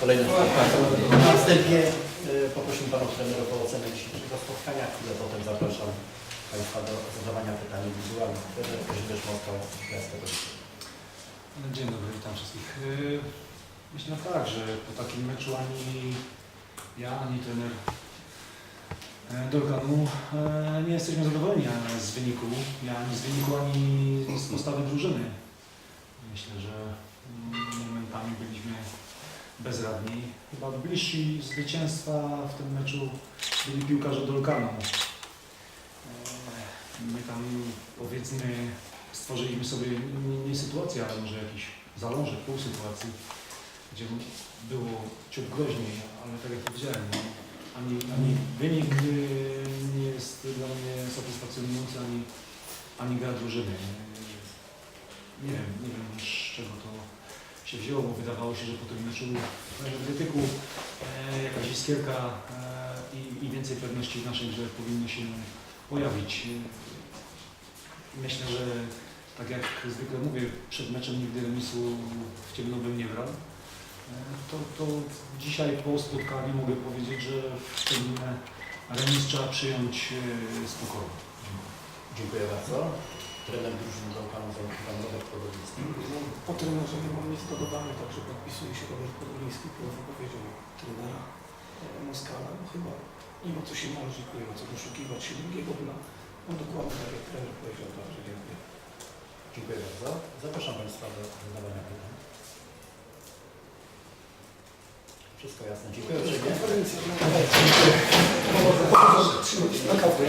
kolejne spotkanie. Na wstępie e, poprosimy Panów trenerów o ocenę dzisiejszego spotkania, chwilę potem zapraszam Państwa do zadawania pytań indywidualnych. Trener Moskał, Miasto Kozice. Dzień dobry, witam wszystkich. Yy, Myślę tak, że po takim meczu ani ja, ani trener e, Dolganu e, nie jesteśmy zadowoleni z wyniku, ja ani z wyniku, ani z postawy drużyny. Myślę, że mm, momentami byliśmy bezradni. Chyba bliżsi zwycięstwa w tym meczu byli piłkarze Dolganu. E, My tam powiedzmy stworzyliśmy sobie nie, nie sytuację, ale może jakiś zalążek, pół sytuacji, gdzie było ciut groźniej, ale tak jak powiedziałem, no, ani, ani wynik y, nie jest dla mnie satysfakcjonujący, ani, ani gra drużyny. Nie wiem, nie wiem z czego to się wzięło, bo wydawało się, że po tym meczu energetyku e, jakaś iskierka e, i, więcej pewności w naszej grze powinno się pojawić. Myślę, że tak jak zwykle mówię, przed meczem nigdy remisu w ciemno bym nie brał. E, To, to dzisiaj po spotkaniu mogę powiedzieć, że ten remis trzeba przyjąć e, spokojnie. Dziękuję bardzo. Trener drużyny Dolkanu Pan Robert Podobnicki. No, po trenerze nie mam nic do podpisuję się Robert Podoliński po wypowiedzią trenera e, Moskala. No chyba nie ma co się marzyć, nie ma co doszukiwać się drugiego dna. No dokładnie tak jak trener powiedział, także dziękuję. Dziękuję bardzo. Zapraszam Państwa do zadawania pytań. Wszystko jasne. Dziękuję uprzejmie. Konferencja. Dziękuję. Na kawę.